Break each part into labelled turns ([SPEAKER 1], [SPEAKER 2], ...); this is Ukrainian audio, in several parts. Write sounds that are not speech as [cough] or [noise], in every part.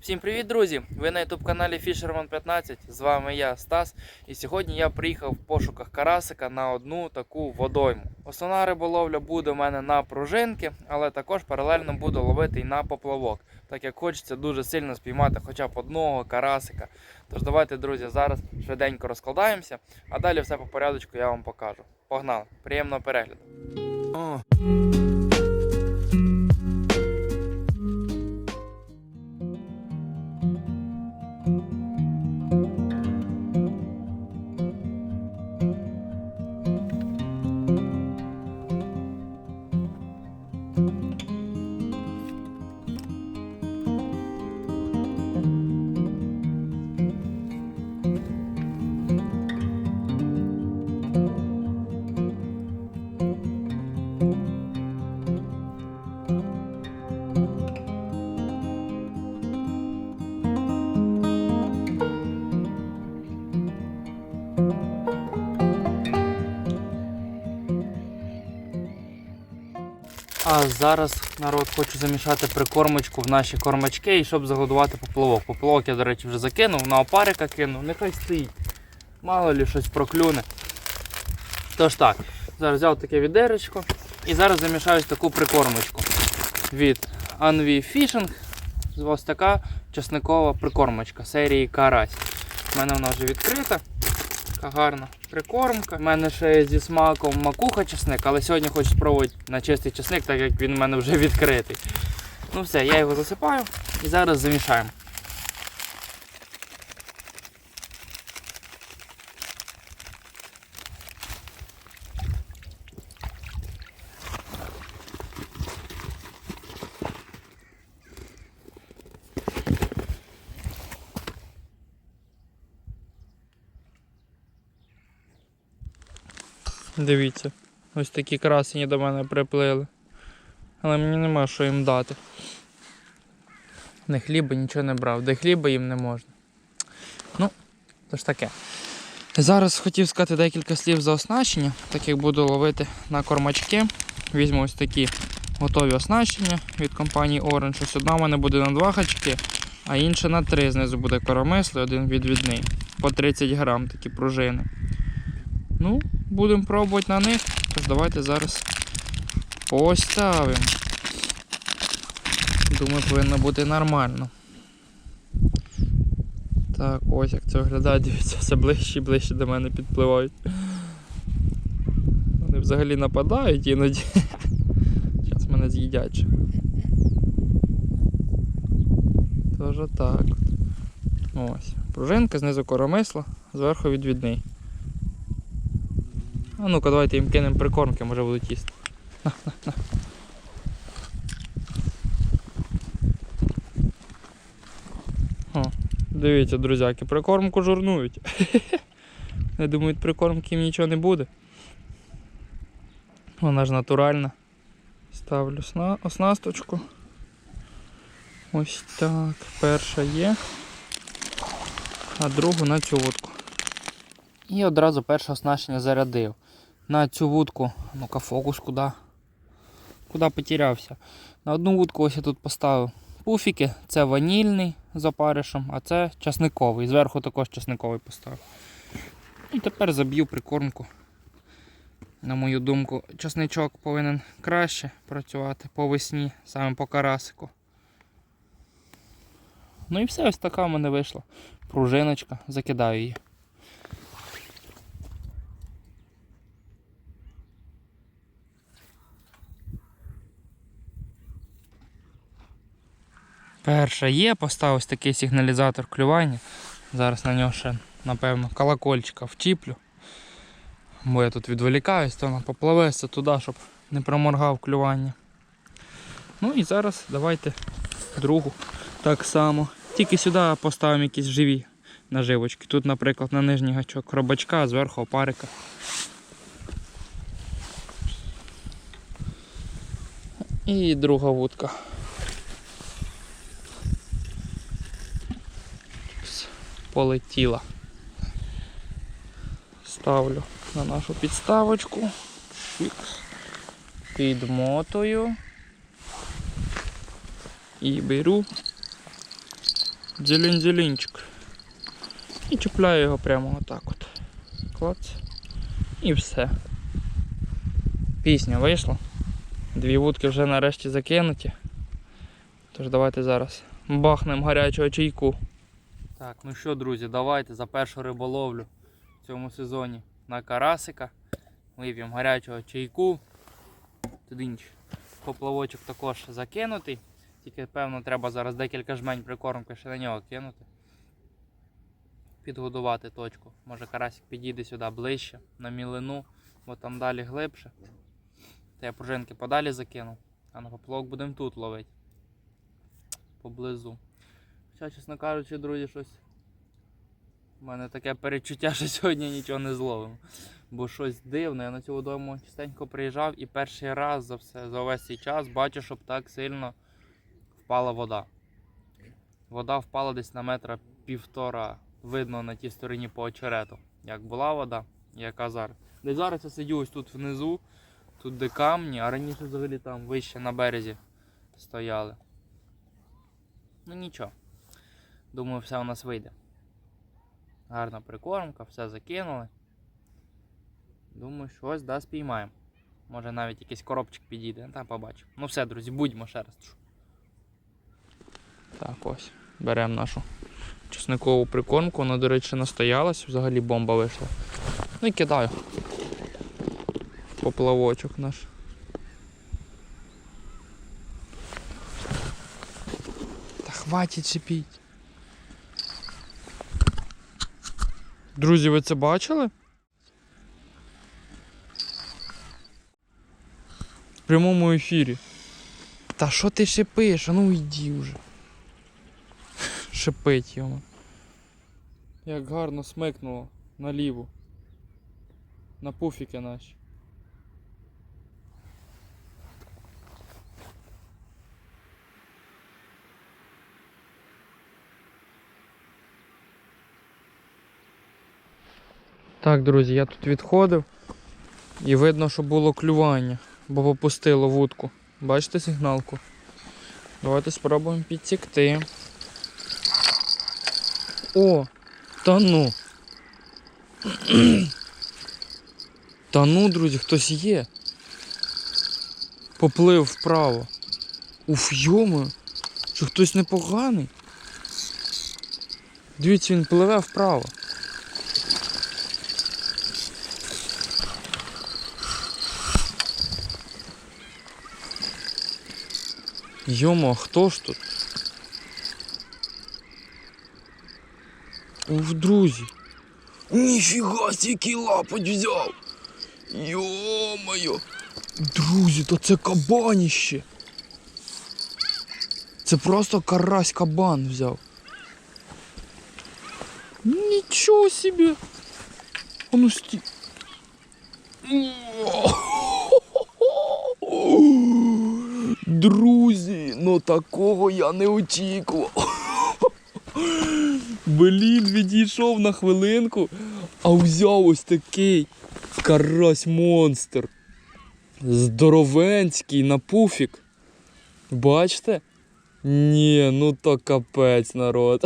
[SPEAKER 1] Всім привіт, друзі! Ви на youtube каналі Fisherman 15. З вами я, Стас. І сьогодні я приїхав в пошуках карасика на одну таку водойму. Основна риболовля буде у мене на пружинки, але також паралельно буду ловити і на поплавок, так як хочеться дуже сильно спіймати хоча б одного карасика. Тож давайте, друзі, зараз швиденько розкладаємося, а далі все по порядочку я вам покажу. Погнали! Приємного перегляду! А зараз народ хочу замішати прикормочку в наші кормачки і щоб загодувати поплавок. Поплавок я, до речі, вже закинув, на опарика кинув, нехай стоїть. Мало лі щось проклюне. Тож так, зараз взяв таке відеречко і зараз замішаю таку прикормочку від Anvi Fishing. Ось така часникова прикормочка серії Карась. У мене вона вже відкрита. Така гарна прикормка. У мене ще зі смаком макуха чесник, але сьогодні хочу спробувати на чистий чесник, так як він у мене вже відкритий. Ну все, я його засипаю і зараз замішаємо. Дивіться, ось такі красені до мене приплили. Але мені нема що їм дати. Не хліба нічого не брав, де хліба їм не можна. Ну, то ж таке. Зараз хотів сказати декілька слів за оснащення, так як буду ловити на кормачки. Візьму ось такі готові оснащення від компанії Orange. Ось одна в мене буде на два гачки, а інша на три. Знизу буде коромисло, один відвідний. По 30 грам такі пружини. Ну, будемо пробувати на них. Тож давайте зараз поставимо. Думаю, повинно бути нормально. Так, ось як це виглядає, дивіться, все ближче і ближче до мене підпливають. Вони взагалі нападають іноді. Зараз мене з'їдять. Тож отак. от. Ось. Пружинка, знизу коромисло, зверху відвідний. А ну-ка, давайте їм кинемо прикормки, може будуть їсти. На, на, на. О, дивіться, друзяки, прикормку журнують. [laughs] Не думають, прикормки їм нічого не буде. Вона ж натуральна. Ставлю сна... оснасточку. Ось так. Перша є. А другу на цю вудку. І одразу перше оснащення зарядив. На цю вудку, ну-ка фокус куди? Куди потерявся. На одну вудку ось я тут поставив пуфіки. Це ванільний з опаришем, а це часниковий. Зверху також часниковий поставив. І тепер заб'ю прикормку. На мою думку, часничок повинен краще працювати по весні, саме по карасику. Ну і все, ось така в мене вийшла. Пружиночка, закидаю її. Перша є, поставив ось такий сигналізатор клювання. Зараз на нього ще, напевно, колокольчика вчіплю. Бо я тут відволікаюсь, то вона попливеться туди, щоб не проморгав клювання. Ну і зараз давайте другу так само. Тільки сюди поставимо якісь живі наживочки. Тут, наприклад, на нижній гачок робачка, а зверху опарика. І друга вудка. Полетіла. Ставлю на нашу підставочку. Фікс. Підмотую. І беру Дзелень-зеленчик. І чіпляю його прямо отак от. Клац. І все. Пісня вийшла. Дві вудки вже нарешті закинуті. Тож давайте зараз бахнемо гарячого чайку. Так, ну що, друзі, давайте за першу риболовлю в цьому сезоні на карасика. Вип'ємо гарячого чайку. Тудинч. Поплавочок також закинутий. Тільки, певно, треба зараз декілька жмень прикормки ще на нього кинути. Підгодувати точку. Може карасик підійде сюди ближче, на мілину, бо там далі глибше. Та я пружинки подалі закинув, а на поплавок будемо тут ловити. Поблизу. Хоча, чесно кажучи, друзі, щось. У мене таке перечуття, що сьогодні нічого не зловимо. Бо щось дивне. Я на цю водойму частенько приїжджав і перший раз за все, за весь цей час бачу, щоб так сильно впала вода. Вода впала десь на метра півтора. Видно на тій стороні по очерету. Як була вода, яка зараз. Десь зараз я сидю ось тут внизу, тут де камні, а раніше взагалі там вище на березі стояли. Ну нічого. Думаю, все у нас вийде. Гарна прикормка, все закинули. Думаю, щось да, спіймаємо. Може навіть якийсь коробчик підійде, там побачимо. Ну все, друзі, будьмо ще раз. Так, ось. Беремо нашу чесникову прикормку. Вона, до речі, настоялась, взагалі бомба вийшла. Ну і кидаю. Поплавочок наш. Та хватить чіпіть. Друзі, ви це бачили? В прямому ефірі. Та що ти шипиш? А ну йди вже. Шипить йому. Як гарно смикнуло наліво. На пуфіки наші. Так, друзі, я тут відходив і видно, що було клювання, бо попустило вудку. Бачите сигналку? Давайте спробуємо підсікти. О, та ну. [clears throat] Та ну, друзі, хтось є. Поплив вправо. Уф, йома, що хтось непоганий. Дивіться, він пливе вправо. Йома, а хто ж тут? Ух, друзі. Ніфіга який лапоть взяв. Йо-моє. Друзі, то це кабаніще. Це просто карась кабан взяв. Нічого собі. А ну сті. Друзі, ну такого я не очікував. Блін, відійшов на хвилинку, а взяв ось такий карась монстр. Здоровенський на пуфік. Бачите? Ні, ну то капець народ.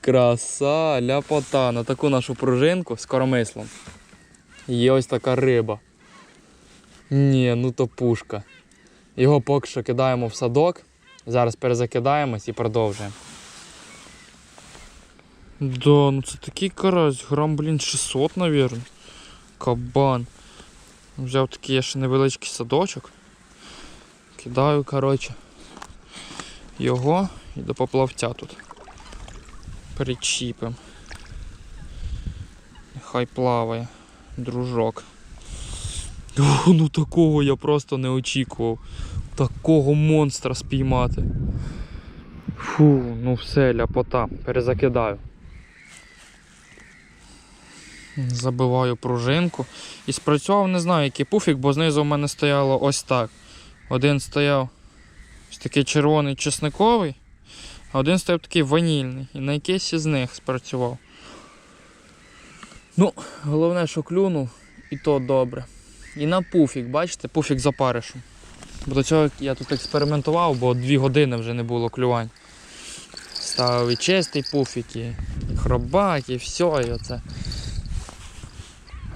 [SPEAKER 1] Краса, ляпота на таку нашу пружинку з коромислом. Є ось така риба. Ні, ну то пушка. Його поки що кидаємо в садок. Зараз перезакидаємось і продовжуємо. Да, ну це такий карась, грам, блін, 600, навірно. Кабан. Взяв такий ще невеличкий садочок. Кидаю, коротше, його і до поплавця тут. Причіпим. Нехай плаває, дружок. О, ну такого я просто не очікував. Такого монстра спіймати. Фу, ну все, ляпота, перезакидаю. Забиваю пружинку. І спрацював не знаю, який пуфік, бо знизу в мене стояло ось так. Один стояв ось такий червоний чесниковий, а один стояв такий ванільний. І на якийсь із них спрацював. Ну, головне, що клюнув, і то добре. І на пуфік, бачите, пуфік за паришем. Бо до цього я тут експериментував, бо дві години вже не було клювань. Ставив і чистий пуфік, і хробак, і все, і оце.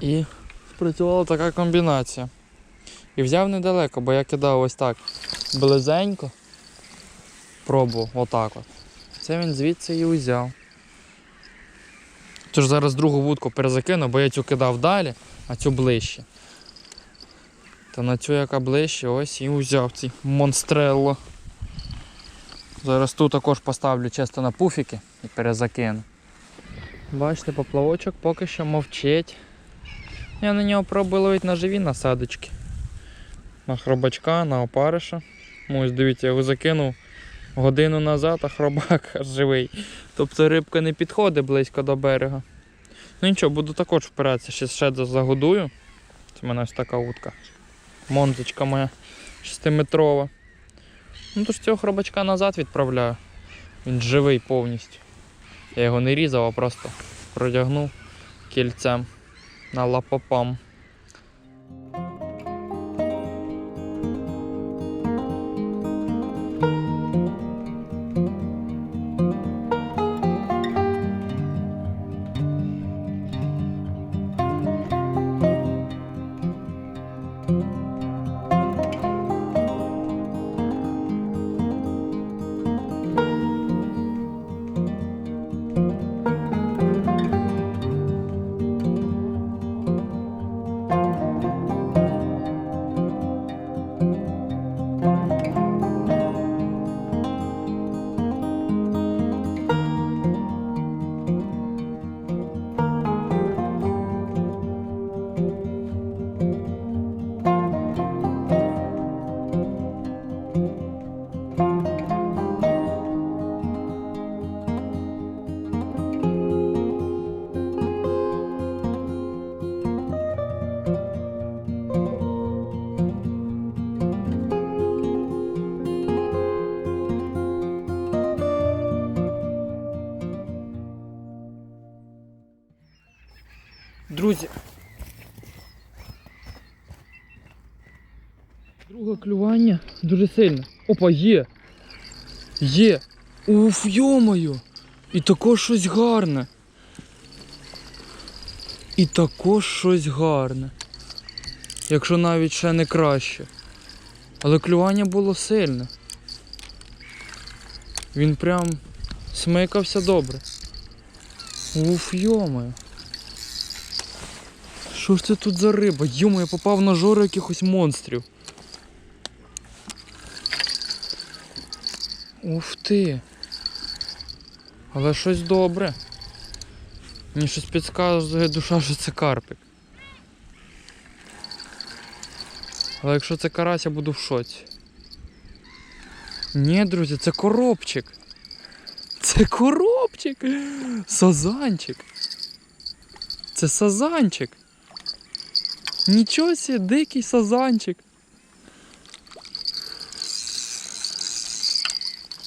[SPEAKER 1] І спрацювала така комбінація. І взяв недалеко, бо я кидав ось так близенько. Пробував отак от. Це він звідси і узяв. Тож зараз другу вудку перезакину, бо я цю кидав далі, а цю ближче. Та на цю, яка ближче, ось і узяв цей монстрелло. Зараз тут також поставлю чисто на пуфіки і перезакину. Бачите, поплавочок поки що мовчить. Я на нього пробую ловити на живі насадочки. На хробачка, на опариша. Ось дивіться, я його закинув годину назад, а хробак [laughs] живий. Тобто рибка не підходить близько до берега. Ну нічого, буду також впиратися, ще ще загодую. Це в мене ось така утка. Монточка моя 6-метрова. Ну тож цього хробачка назад відправляю. Він живий повністю. Я його не різав, а просто продягнув кільцем на лапопам. Друзі. Друге клювання дуже сильне. Опа, є. Є. Уф, йомаю. І також щось гарне. І також щось гарне. Якщо навіть ще не краще. Але клювання було сильне. Він прям смикався добре. Уф, йомаю. Що ж це тут за риба? Йомо, я попав на жору якихось монстрів. Уф ти. Але щось добре. Мені щось підказує душа, що це карпик. Але якщо це карась, я буду в шоці. Ні, друзі, це коробчик. Це коробчик. Сазанчик. Це сазанчик. Нічого себе, дикий сазанчик.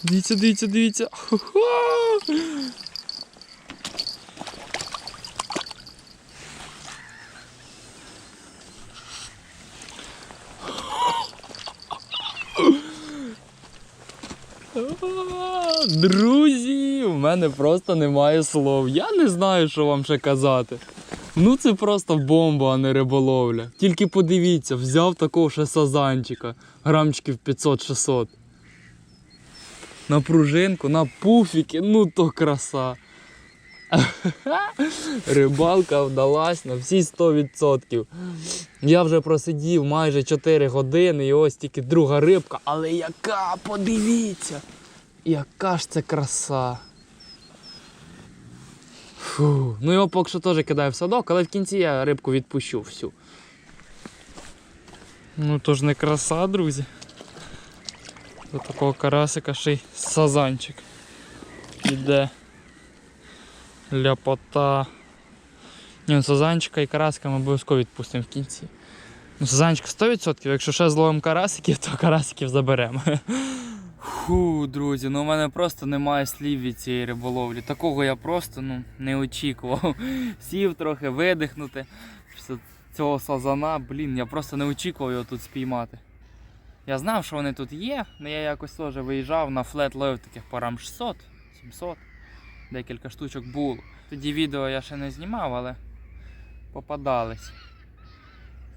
[SPEAKER 1] Дивіться, дивіться, дивіться. Хо-хо! Друзі, в мене просто немає слов. Я не знаю, що вам ще казати. Ну це просто бомба, а не риболовля. Тільки подивіться, взяв такого ще сазанчика, грамчиків 500-600. На пружинку, на пуфіки, ну то краса. [laughs] Рибалка вдалась на всі 100%. Я вже просидів майже 4 години і ось тільки друга рибка. Але яка, подивіться! Яка ж це краса! Фу. Ну його поки що теж кидаю в садок, але в кінці я рибку відпущу всю. Ну то ж не краса, друзі. До такого карасика ще й сазанчик. Іде. Ляпота. Ні, ну, сазанчика і карасика ми обов'язково відпустимо в кінці. Ну, сазанчика 100%, якщо ще зловимо карасиків, то карасиків заберемо. Фу, друзі, ну у мене просто немає слів від цієї риболовлі. Такого я просто ну, не очікував. [laughs] Сів трохи видихнути. Цього сазана, блін, я просто не очікував його тут спіймати. Я знав, що вони тут є, але я якось теж виїжджав на флет ловив таких по рам 600, 700. Декілька штучок було. Тоді відео я ще не знімав, але попадались.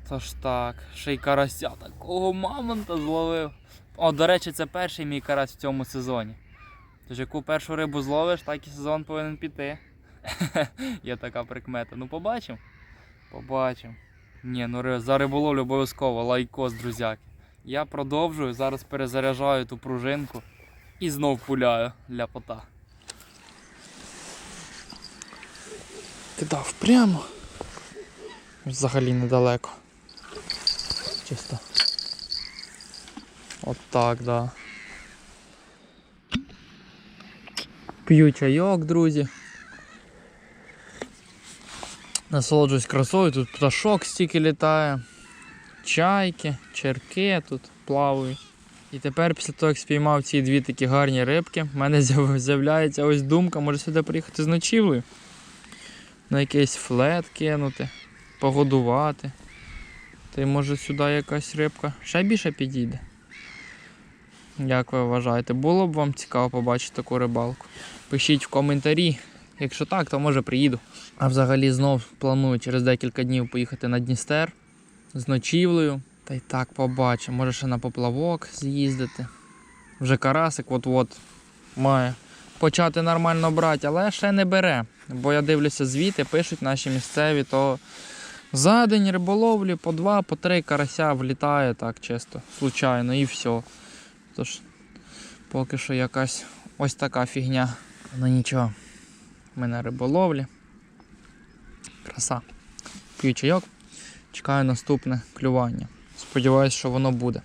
[SPEAKER 1] Тож так, ще й карася такого мамонта зловив. О, до речі, це перший мій карась в цьому сезоні. Тож яку першу рибу зловиш, так і сезон повинен піти. [laughs] Є така прикмета. Ну побачимо. Побачимо. Ні, ну за риболовлю обов'язково лайкос, друзяки. Я продовжую, зараз перезаряджаю ту пружинку і знов пуляю ляпота. Кидав прямо. Взагалі недалеко. Чисто. От так, да. П'ю чайок, друзі. Насолоджуюсь красою, тут пташок стільки літає, чайки, черки тут плавають. І тепер, після того, як спіймав ці дві такі гарні рибки, в мене з'являється ось думка, може сюди приїхати з ночівлею. На якийсь флет кинути, погодувати. Та й може сюди якась рибка ще більше підійде. Як ви вважаєте, було б вам цікаво побачити таку рибалку? Пишіть в коментарі. Якщо так, то може приїду. А взагалі знов планую через декілька днів поїхати на Дністер з ночівлею. Та й так побачимо. Може ще на поплавок з'їздити. Вже карасик от-от має почати нормально брати, але ще не бере. Бо я дивлюся звіти, пишуть наші місцеві, то за день риболовлі по два, по три карася влітає так чисто, случайно і все. Тож поки що якась ось така фігня. Ну нічого. Ми на риболовлі. Краса. П'ю чайок. Чекаю наступне клювання. Сподіваюсь, що воно буде.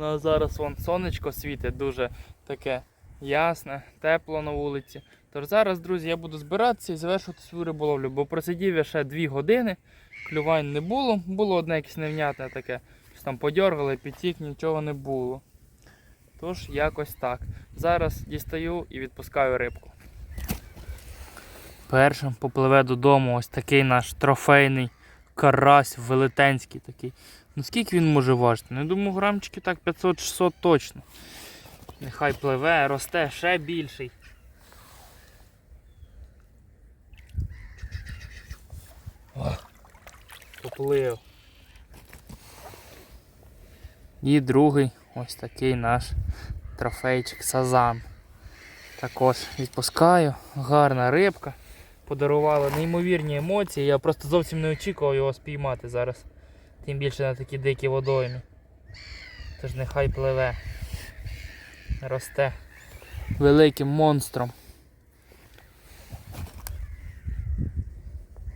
[SPEAKER 1] Ну а зараз вон сонечко світить дуже таке ясне, тепло на вулиці. Тож зараз, друзі, я буду збиратися і завершувати свою риболовлю, бо просидів я ще 2 години, клювань не було, було одне якесь невнятне таке. Щось там подьоргали, підтік, нічого не було. Тож якось так. Зараз дістаю і відпускаю рибку. Першим попливе додому ось такий наш трофейний карась велетенський такий. Ну скільки він може важити? Ну, я думаю, грамчики так 500-600 точно. Нехай пливе, росте ще більший. Поплив. І другий ось такий наш трофейчик сазан. Також відпускаю. Гарна рибка. Подарувала неймовірні емоції. Я просто зовсім не очікував його спіймати зараз. Тим більше на такі дикі водоймі. Тож нехай пливе. Росте великим монстром.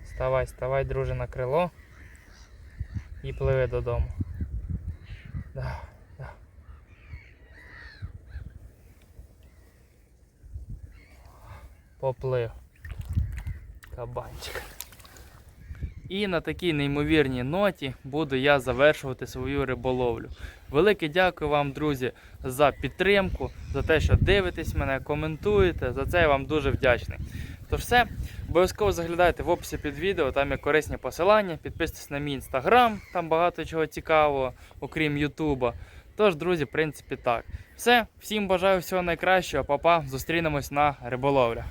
[SPEAKER 1] Вставай, вставай, друже, на крило і пливи додому. Да, да. Поплив. Кабанчик. І на такій неймовірній ноті буду я завершувати свою риболовлю. Велике дякую вам, друзі, за підтримку, за те, що дивитесь мене, коментуєте. За це я вам дуже вдячний. Тож все, обов'язково заглядайте в описі під відео, там є корисні посилання. Підписуйтесь на мій інстаграм, там багато чого цікавого, окрім Ютуба. Тож, друзі, в принципі, так. Все, всім бажаю всього найкращого, Па-па, зустрінемось на риболовлях.